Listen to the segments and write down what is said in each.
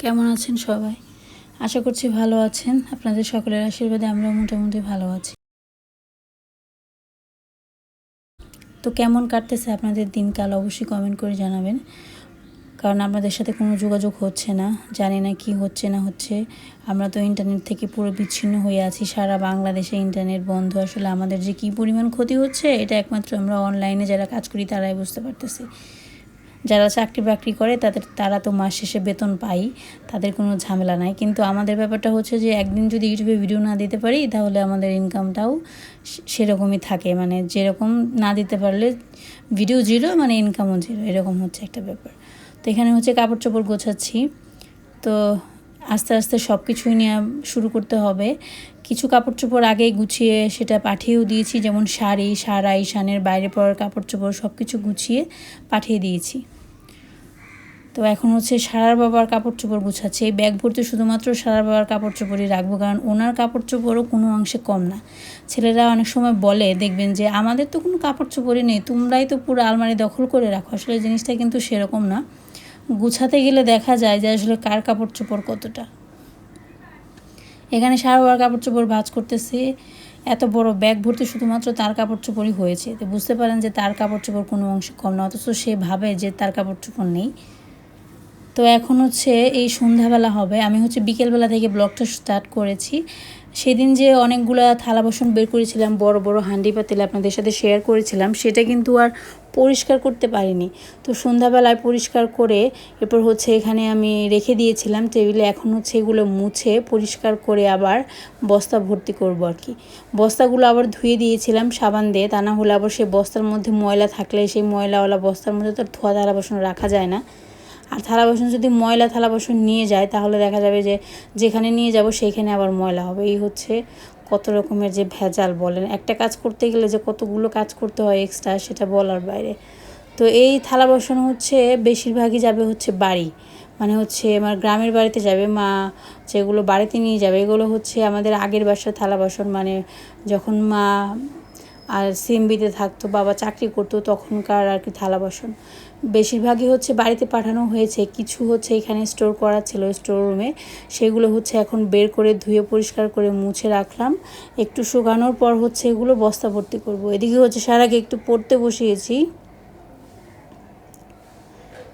কেমন আছেন সবাই? আশা করছি ভালো আছেন। আপনাদের সকলের আশীর্বাদে আমরা মোটামুটি ভালো আছি। তো কেমন কাটতেছে আপনাদের দিনকাল অবশ্যই কমেন্ট করে জানাবেন। কারণ আপনাদের সাথে কোনো যোগাযোগ হচ্ছে না। জানি না কি হচ্ছে, না হচ্ছে। আমরা তো ইন্টারনেট থেকে পুরো বিচ্ছিন্ন হয়ে আছি। সারা বাংলাদেশে ইন্টারনেট বন্ধ। আসলে আমাদের যে কী পরিমাণ ক্ষতি হচ্ছে, এটা একমাত্র আমরা অনলাইনে যারা কাজ করি, তারাই বুঝতে পারতেছি। যারা চাকরি বাকরি করে, তাদের, তারা তো মাস শেষে বেতন পাই, তাদের কোনো ঝামেলা নাই। কিন্তু আমাদের ব্যাপারটা হচ্ছে যে, একদিন যদি ইউটিউবে ভিডিও না দিতে পারি, তাহলে আমাদের ইনকামটাও সেরকমই থাকে। মানে যেরকম না দিতে পারলে ভিডিও জিরো মানে ইনকামও জিরো এরকম হচ্ছে একটা ব্যাপার। তো এখানে হচ্ছে কাপড় চোপড় গোছাচ্ছি। তো আস্তে আস্তে সব কিছুই নিয়ে শুরু করতে হবে। কিছু কাপড় চোপড় আগেই গুছিয়ে সেটা পাঠিয়েও দিয়েছি, যেমন শাড়ি, সারাই, শানের বাইরে পড়ার কাপড় চোপড় সব কিছু গুছিয়ে পাঠিয়ে দিয়েছি। তো এখন হচ্ছে সারার বাবার কাপড় চোপড় গুছাচ্ছে। এই ব্যাগ ভর্তি শুধুমাত্র সারার বাবার কাপড় চোপড়ই রাখব, কারণ ওনার কাপড় চোপড়ও কোনো অংশে কম না। ছেলেরা অনেক সময় বলে, দেখবেন যে আমাদের তো কোনো কাপড় চোপড়ই নেই, তোমরাই তো পুরো আলমারি দখল করে রাখো। আসলে জিনিসটা কিন্তু সেরকম না। গুছাতে গেলে দেখা যায় যে আসলে কার কাপড় চোপড় কতটা। এখানে সারা বাবার কাপড় চোপড় ভাজ করতেছে। এত বড় ব্যাগ ভর্তি শুধুমাত্র তার কাপড় চোপড়ই হয়েছে। তো বুঝতে পারেন যে তার কাপড় চোপড় কোনো অংশে কম না, অথচ সে ভাবে যে তার কাপড় চোপড় নেই। তো এখন হচ্ছে এই সন্ধ্যাবেলা হবে। আমি হচ্ছে বিকেলবেলা থেকে ব্লগটা স্টার্ট করেছি। সেদিন যে অনেকগুলো থালা বাসন বের করেছিলাম, বড় বড় হাঁডি পাতিল আপনাদের সাথে শেয়ার করেছিলাম, সেটা কিন্তু আর পরিষ্কার করতে পারিনি। তো সন্ধ্যাবেলায় পরিষ্কার করে এরপর হচ্ছে এখানে আমি রেখে দিয়েছিলাম, টেবিলে এখন হচ্ছে এগুলো মুছে পরিষ্কার করে আবার বস্তা ভর্তি করব আর কি। বস্তাগুলো আবার ধুয়ে দিয়েছিলাম সাবান দিয়ে, তা না হলে আবার সেই বস্তার মধ্যে ময়লা থাকলে সেই ময়লাওয়ালা বস্তার মধ্যে তো ধোয়া থালা বাসন রাখা যায় না। আর থালা বাসন যদি ময়লা থালা বাসন নিয়ে যায়, তাহলে দেখা যাবে যে যেখানে নিয়ে যাব সেইখানে আবার ময়লা হবে। এই হচ্ছে কত রকমের যে ভেজাল বলেন। একটা কাজ করতে গেলে যে কতগুলো কাজ করতে হয় এক্সট্রা সেটা বলার বাইরে। তো এই থালা বাসন হচ্ছে বেশিরভাগই যাবে হচ্ছে বাড়ি। মানে হচ্ছে আমার গ্রামের বাড়িতে যাবে মা, যেগুলো বাড়িতে নিয়ে যাবে, এগুলো হচ্ছে আমাদের আগের বাসার থালা বাসন। মানে যখন মা আর সিএমবিতে থাকতো, বাবা চাকরি করতো, তখনকার আর কি থালা বাসন। বেশিরভাগই হচ্ছে বাড়িতে পাঠানো হয়েছে, কিছু হচ্ছে এখানে স্টোর করা ছিল স্টোর রুমে সেগুলো হচ্ছে এখন বের করে ধুয়ে পরিষ্কার করে মুছে রাখলাম। একটু শুকানোর পর হচ্ছে এগুলো বস্তা ভর্তি করব। এদিকে হচ্ছে সারাকে একটু পড়তে বসিয়েছি।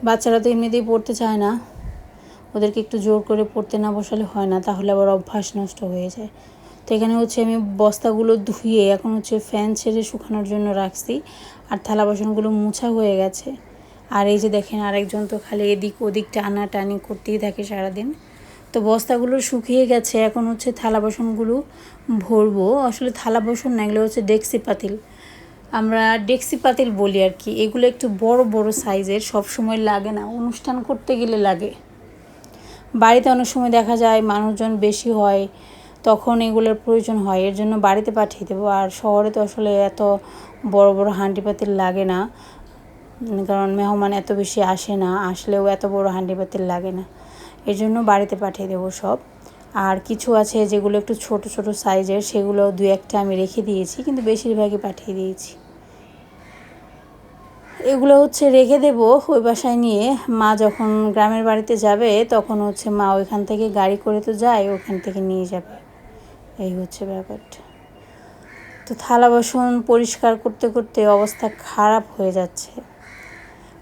বাচ্চারা তো এমনিতেই পড়তে চায় না। ওদেরকে একটু জোর করে পড়তে না বসালে হয় না, তাহলে আবার অভ্যাস নষ্ট হয়ে যায়। তো এখানে হচ্ছে আমি বস্তাগুলো ধুয়ে এখন হচ্ছে ফ্যান ছেড়ে শুকানোর জন্য রাখছি। আর থালা বাসনগুলো মুছা হয়ে গেছে। আর এই যে দেখেন আরেকজন তো খালি এদিক ওদিক টানা টানি করতেই থাকে সারাদিন। তো বস্তাগুলো শুকিয়ে গেছে, এখন হচ্ছে থালা বাসনগুলো ভরবো। আসলে থালা বাসন না, এগুলো হচ্ছে ডেক্সি পাতিল। আমরা ডেক্সি পাতিল বলি আর কি, এগুলো একটু বড় বড় সাইজের সব সময় লাগে না, অনুষ্ঠান করতে গেলে লাগে। বাড়িতে অনেক সময় দেখা যায় মানুষজন বেশি হয় তখন এগুলোর প্রয়োজন হয়। এর জন্য বাড়িতে পাঠিয়ে দেবো। আর শহরে তো আসলে এত বড় বড় হাঁডি পাতিল লাগে না। কারণ মেহমান এত বেশি আসে না, আসলেও এত বড় হাঁডি পাতিল লাগে না। এর জন্য বাড়িতে পাঠিয়ে দেবো সব। আর কিছু আছে যেগুলো একটু ছোট ছোট সাইজের, সেগুলো দু একটা আমি রেখে দিয়েছি, কিন্তু বেশিরভাগই পাঠিয়ে দিয়েছি। এগুলো হচ্ছে রেখে দেব ওই বাসায় নিয়ে। মা যখন গ্রামের বাড়িতে যাবে, তখন হচ্ছে মা ওইখান থেকে গাড়ি করে তো যায়, ওখান থেকে নিয়ে যাবে। এই হচ্ছে ব্যাপারটা তো থালা বাসন পরিষ্কার করতে করতে অবস্থা খারাপ হয়ে যাচ্ছে।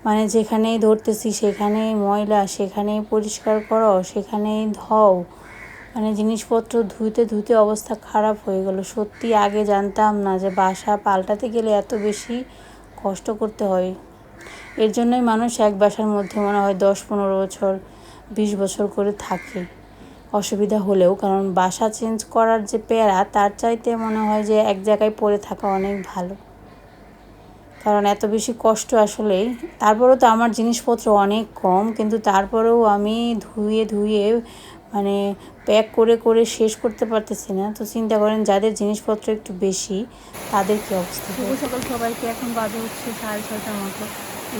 মানে যেখানেই ধরতেছি সেখানেই ময়লা, সেখানেই পরিষ্কার করো, সেখানেই ধও। মানে জিনিসপত্র ধুইতে ধুইতে অবস্থা খারাপ হয়ে গেল। সত্যি আগে জানতাম না যে বাসা পাল্টাতে গেলে এত বেশি কষ্ট করতে হয়। এর জন্যই মানুষ এক বাসার মধ্যে মনে হয় দশ পনেরো বছর, বিশ বছর করে থাকে। অসুবিধা হলেও, কারণ বাসা চেঞ্জ করার যে প্যারা, তার চাইতে মনে হয় যে এক জায়গায় পড়ে থাকা অনেক ভালো। কারণ এত বেশি কষ্ট আসলেই, তারপরেও তো আমার জিনিসপত্র অনেক কম, কিন্তু তারপরেও আমি ধুয়ে ধুয়ে মানে প্যাক করে করে শেষ করতে পারতেছি না। তো চিন্তা করেন, যাদের জিনিসপত্র একটু বেশি, তাদের কী অবস্থা? শুভ সকাল সবাইকে, এখন বাজে হচ্ছে সাড়ে ছয়টার মতো।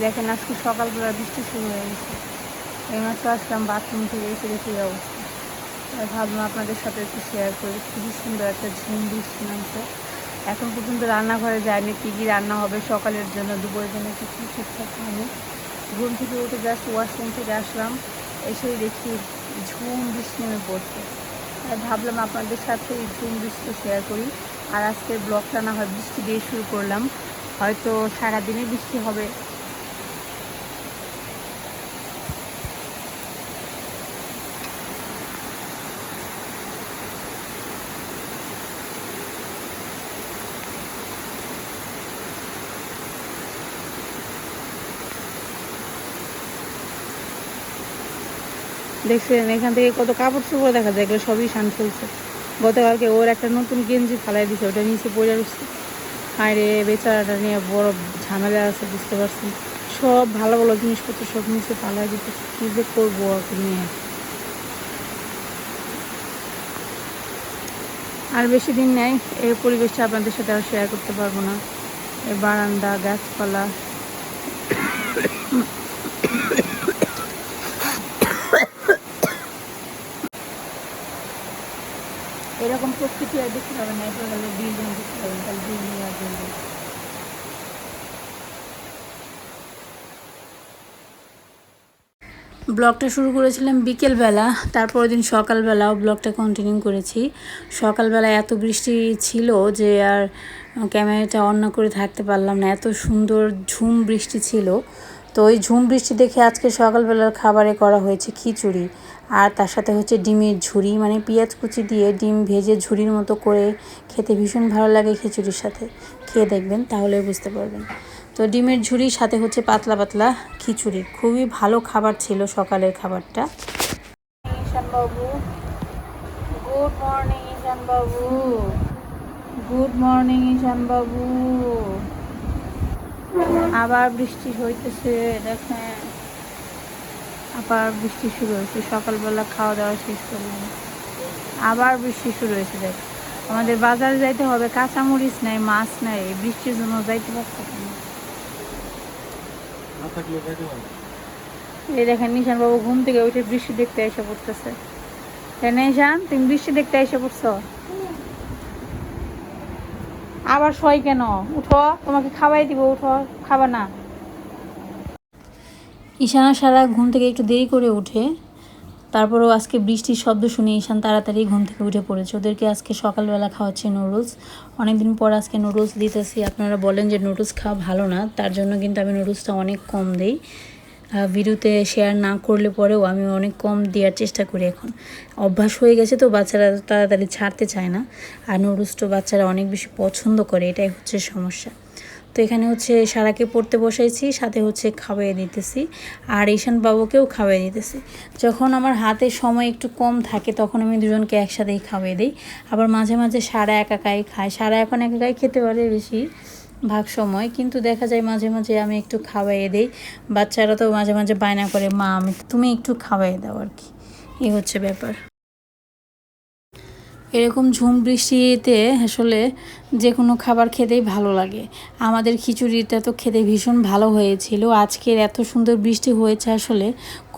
দেখেন আজকে সকালবেলা বৃষ্টি শুরু হয়ে গেছে। এইমাত্র আসলাম বাথরুম থেকে এসে দেখি অবস্থা। ভাবলাম আপনাদের সাথে একটু শেয়ার করি। খুবই সুন্দর একটা ঝিম বৃষ্টি নামছে এখন পর্যন্ত রান্নাঘরে যায়নি কী কী রান্না হবে সকালের জন্য, দুপুরের জন্য কিছু ঠিকঠাক হয়নি। ঘুম থেকে উঠে জাস্ট ওয়াশরুম থেকে আসলাম, এসেই দেখি ঝুম বৃষ্টি নেমে পড়ছে। তাই ভাবলাম আপনাদের সাথে এই ঝুম বৃষ্টি শেয়ার করি। আর আজকের ব্লগটা না হয় বৃষ্টি দিয়ে শুরু করলাম। হয়তো সারাদিনে বৃষ্টি হবে। দেখছেন এখান থেকে কত কাপড় চোপড় দেখা যায়, এগুলো সবই শান ফেলছে গতকালকে ওর একটা নতুন গেঞ্জি ফালাই দিছে, ওটা নিচে পড়ে রয়েছে। আর বেচারাটা নিয়ে বড় ঝামেলা আছে, বুঝতে পারছি সব ভালো ভালো জিনিসপত্র সব নিচে ফালাই দিতে কী যে করব ওকে নিয়ে। আর বেশি দিন নেই, এই পরিবেশটা আপনাদের সাথে আর শেয়ার করতে পারব না। এই বারান্দা, গাছপালা। এরকম প্রকৃতি আর দেখতে পাবেন না এটা হলো বিল্ডিং দেখতে পাবেন, তাহলে বিল্ডিং আর বিল্ডিং ব্লগটা শুরু করেছিলাম বিকেলবেলা, তারপরের দিন সকালবেলাও ব্লগটা কন্টিনিউ করেছি। সকালবেলা এত বৃষ্টি ছিল যে আর ক্যামেরাটা অন না করে থাকতে পারলাম না, এত সুন্দর ঝুম বৃষ্টি ছিল। তো ওই ঝুম বৃষ্টি দেখে আজকে সকালবেলার খাবারে করা হয়েছে খিচুড়ি। আর তার সাথে হচ্ছে ডিমের ঝুড়ি মানে পেঁয়াজ কুচি দিয়ে ডিম ভেজে ঝুড়ির মতো করে খেতে ভীষণ ভালো লাগে খিচুড়ির সাথে। খেয়ে দেখবেন তাহলে বুঝতে পারবেন। তো ডিমের ঝুড়ির সাথে হচ্ছে পাতলা পাতলা খিচুড়ি। খুবই ভালো খাবার ছিল সকালের খাবারটা। গুড মর্নিং ঈশান বাবু গুড মর্নিং আবার বৃষ্টি হইতেছে, দেখেন। আবার বৃষ্টি শুরু হয়েছে। সকালবেলা খাওয়া দাওয়া শেষ করলাম। আবার বৃষ্টি শুরু হয়েছে দেখ। আমাদের বাজারে যাইতে হবে কাঁচামরিচ নাই মাছ নাই বৃষ্টির জন্য যাইতে পারছে এই দেখেন নিশান বাবু ঘুম থেকে উঠে বৃষ্টি দেখতে এসে পড়তেছে। তাই না ঈশান তুমি বৃষ্টি দেখতে এসে পড়ছো? আবার শয় কেন? উঠো তোমাকে খাওয়াই দিব উঠো খাবা না। ঈশানা সারা ঘুম থেকে একটু দেরি করে উঠে তারপরেও আজকে বৃষ্টির শব্দ শুনে ঈশান তাড়াতাড়ি ঘুম থেকে উঠে পড়েছে। ওদেরকে আজকে সকালবেলা খাওয়াচ্ছে নুডলস। অনেকদিন পর আজকে নুডলস দিতেছি। আপনারা বলেন যে নুডলস খাওয়া ভালো না, তার জন্য কিন্তু আমি নুডলসটা অনেক কম দিই। ভিডিওতে শেয়ার না করলে পরেও আমি অনেক কম দেওয়ার চেষ্টা করি এখন। অভ্যাস হয়ে গেছে তো, বাচ্চারা তাড়াতাড়ি ছাড়তে চায় না। আর নুডলস তো বাচ্চারা অনেক বেশি পছন্দ করে, এটাই হচ্ছে সমস্যা। তো এখানে হচ্ছে সারাকে পড়তে বসাইছি, সাথে হচ্ছে খাওয়াই দিতেছি। আর ঈশান বাবুকেও খাওয়াই দিতেছি। যখন আমার হাতে সময় একটু কম থাকে, তখন আমি দুজনকে একসাথেই খাওয়াই দিই। আবার মাঝে মাঝে সারা একাকাই খায় সারা এখন একাকাই খেতে পারে বেশি ভাগ সময়, কিন্তু দেখা যায় মাঝে মাঝে আমি একটু খাওয়াইয়ে দিই। বাচ্চারা তো মাঝে মাঝে বায়না করে, মা, আমি তুমি একটু খাওয়াইয়ে দাও আর কি। এই হচ্ছে ব্যাপার। এরকম ঝুম বৃষ্টিতে আসলে যে কোনো খাবার খেতেই ভালো লাগে। আমাদের খিচুড়িটা তো খেতে ভীষণ ভালো হয়েছিল। আজকের এত সুন্দর বৃষ্টি হয়েছে আসলে,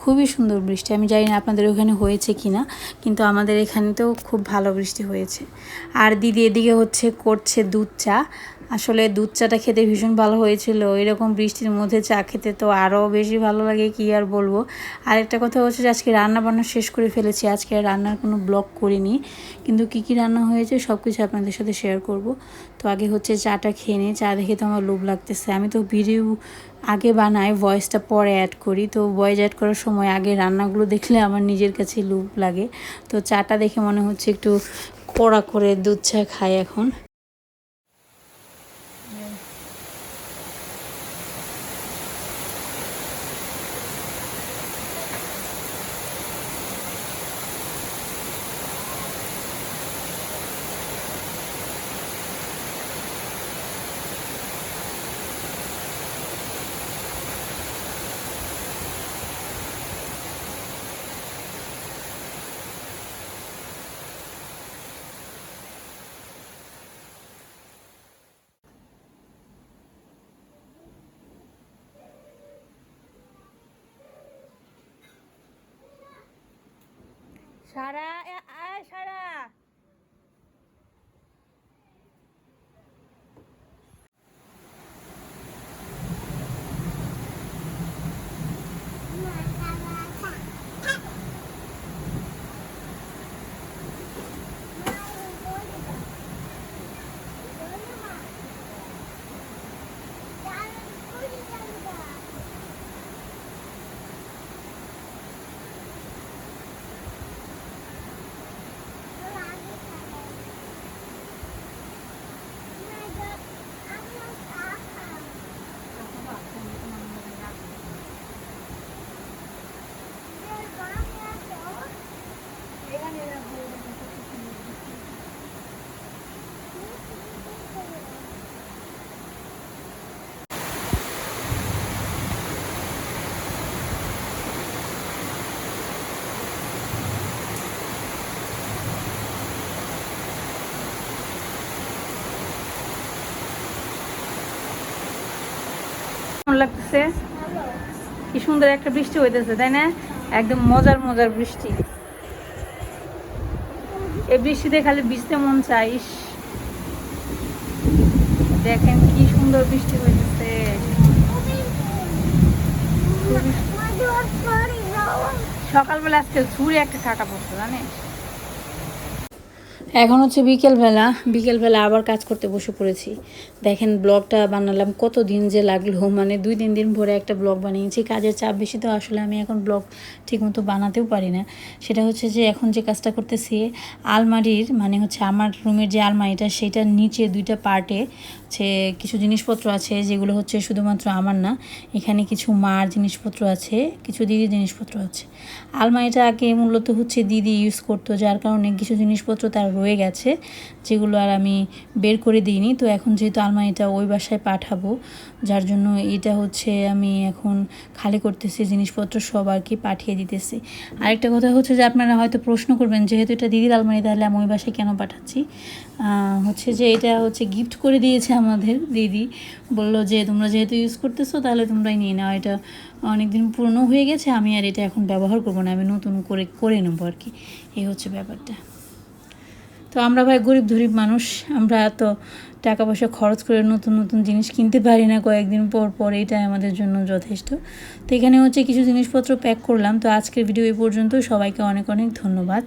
খুবই সুন্দর বৃষ্টি। আমি জানি না আপনাদের ওখানে হয়েছে কি না কিন্তু আমাদের এখানে তো খুব ভালো বৃষ্টি হয়েছে। আর দিদি এদিকে হচ্ছে করছে দুধ চা। আসলে দুধ চাটা খেতে ভীষণ ভালো হয়েছিল। এরকম বৃষ্টির মধ্যে চা খেতে তো আরও বেশি ভালো লাগে, কি আর বলব? আরেকটা কথা হচ্ছে যে, আজকে রান্না বান্না শেষ করে ফেলেছি। আজকে আর রান্নার কোনো ব্লগ করিনি। কিন্তু কি কি রান্না হয়েছে সব কিছু আপনাদের সাথে শেয়ার করব। তো আগে হচ্ছে চাটা খেয়ে নিই। চা দেখে তো আমার লোভ লাগতেছে। আমি তো ভিডিও আগে বানাই ভয়েসটা পরে অ্যাড করি। তো ভয়েস অ্যাড করার সময় আগে রান্নাগুলো দেখলে আমার নিজের কাছে লোভ লাগে। তো চাটা দেখে মনে হচ্ছে একটু কড়া করে দুধ চা খাই এখন সারা আয় সারা লাগতেছে। কি সুন্দর একটা বৃষ্টি হইতেছে, তাই না? একদম মজার মজার বৃষ্টি। এই বৃষ্টিতে খালি ভিজতে মন চাই দেখেন কি সুন্দর বৃষ্টি হইতেছে। সকালবেলা আজকে ঝুড়ে একটা কাটা পড়তো জানিস? এখন হচ্ছে বিকেলবেলা বিকেলবেলা আবার কাজ করতে বসে পড়েছি। দেখেন ব্লগটা বানালাম কত দিন যে লাগল মানে দুই তিন দিন ভরে একটা ব্লগ বানিয়েছি, কাজের চাপ বেশি তো আসলে আমি এখন ব্লগ ঠিকমতো বানাতেও পারি না। সেটা হচ্ছে যে এখন যে কাজটা করতেছি, আলমারির মানে হচ্ছে আমার রুমের যে আলমারিটা, সেটার নিচে দুইটা পার্টে হচ্ছে, কিছু জিনিসপত্র আছে যেগুলো হচ্ছে শুধুমাত্র আমার না, এখানে কিছু মার জিনিসপত্র আছে, কিছু দিদির জিনিসপত্র আছে। আলমারিটা আগে মূলত হচ্ছে দিদি ইউজ করতো, যার কারণে কিছু জিনিসপত্র তার রয়ে গেছে, যেগুলো আর আমি বের করে দিইনি। তো এখন যেহেতু আলমারিটা ওই বাসায় পাঠাবো, যার জন্য এটা হচ্ছে আমি এখন খালি করতেছি, জিনিসপত্র সব আর কি পাঠিয়ে দিতেছি। আরেকটা কথা হচ্ছে যে আপনারা হয়তো প্রশ্ন করবেন, যেহেতু এটা দিদির আলমারি, তাহলে আমি ওই বাসায় কেন পাঠাচ্ছি? হচ্ছে যে এটা হচ্ছে গিফট করে দিয়েছে আমাদের দিদি বলল যে, তোমরা যেহেতু ইউজ করতেছো, তাহলে তোমরাই নিয়ে নাও। এটা অনেক দিন পুরনো হয়ে গেছে, আমি আর এটা এখন ব্যবহার করব না, আমি নতুন করে করে নেব আর কি। এই হচ্ছে ব্যাপারটা। তো আমরা ভাই গরিব ধরিব মানুষ, আমরা তো টাকা পয়সা খরচ করে নতুন নতুন জিনিস কিনতে পারি না কয়েকদিন পর পর এটাই আমাদের জন্য যথেষ্ট। তো এখানে হচ্ছে কিছু জিনিসপত্র প্যাক করলাম, তো আজকের ভিডিও এই পর্যন্ত। সবাইকে অনেক অনেক ধন্যবাদ।